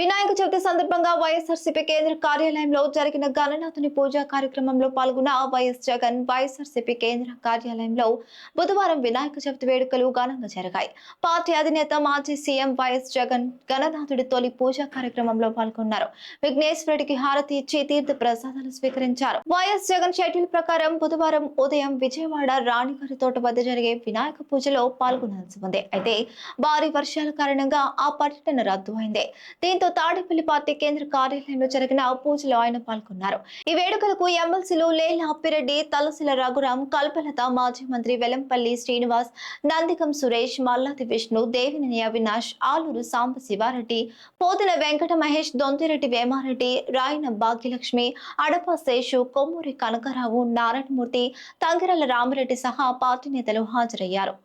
వినాయక చవితి సందర్భంగా వైఎస్ఆర్సీపీ కేంద్ర కార్యాలయంలో జరిగిన గణనాథుని పూజా కార్యక్రమంలో పాల్గొన్న వైఎస్ జగన్ వైఎస్ఆర్సీపీ కేంద్ర కార్యాలయంలో బుధవారం వినాయక చవితి వేడుకలు ఘనంగా జరిగాయి. పార్టీ అధినేత మాజీ సీఎం వైఎస్ జగన్ గణనాథుడి తొలి పూజా కార్యక్రమంలో పాల్గొన్నారు. విఘ్నేశ్వరుడికి హారతి ఇచ్చి తీర్థ ప్రసాదాలు స్వీకరించారు. వైఎస్ జగన్ షెడ్యూల్ ప్రకారం బుధవారం ఉదయం విజయవాడ రాణిగారి తోట వద్ద జరిగే వినాయక పూజలో పాల్గొనాల్సి ఉంది. అయితే భారీ వర్షాల కారణంగా ఆ పర్యటన రద్దు అయింది. దీంతో తాడేపల్లి పార్టీ కేంద్ర కార్యాలయంలో జరిగిన పూజలో ఆయన పాల్గొన్నారు. ఈ వేడుకలకు ఎమ్మెల్సీలు లేల అప్పిరెడ్డి తలసిల రఘురాం కల్పలత మాజీ మంత్రి వెలంపల్లి శ్రీనివాస్ నందికం సురేష్ మల్లాది విష్ణు దేవినేని అవినాష్ ఆలూరు సాంబ శివారెడ్డి పోతుల వెంకట మహేష్ దొంతిరెడ్డి వేమారెడ్డి రాయన భాగ్యలక్ష్మి అడప శేషు కొమ్మూరి కనకరావు నారాయణమూర్తి తంగిరల రామిరెడ్డి సహా పార్టీ నేతలు హాజరయ్యారు.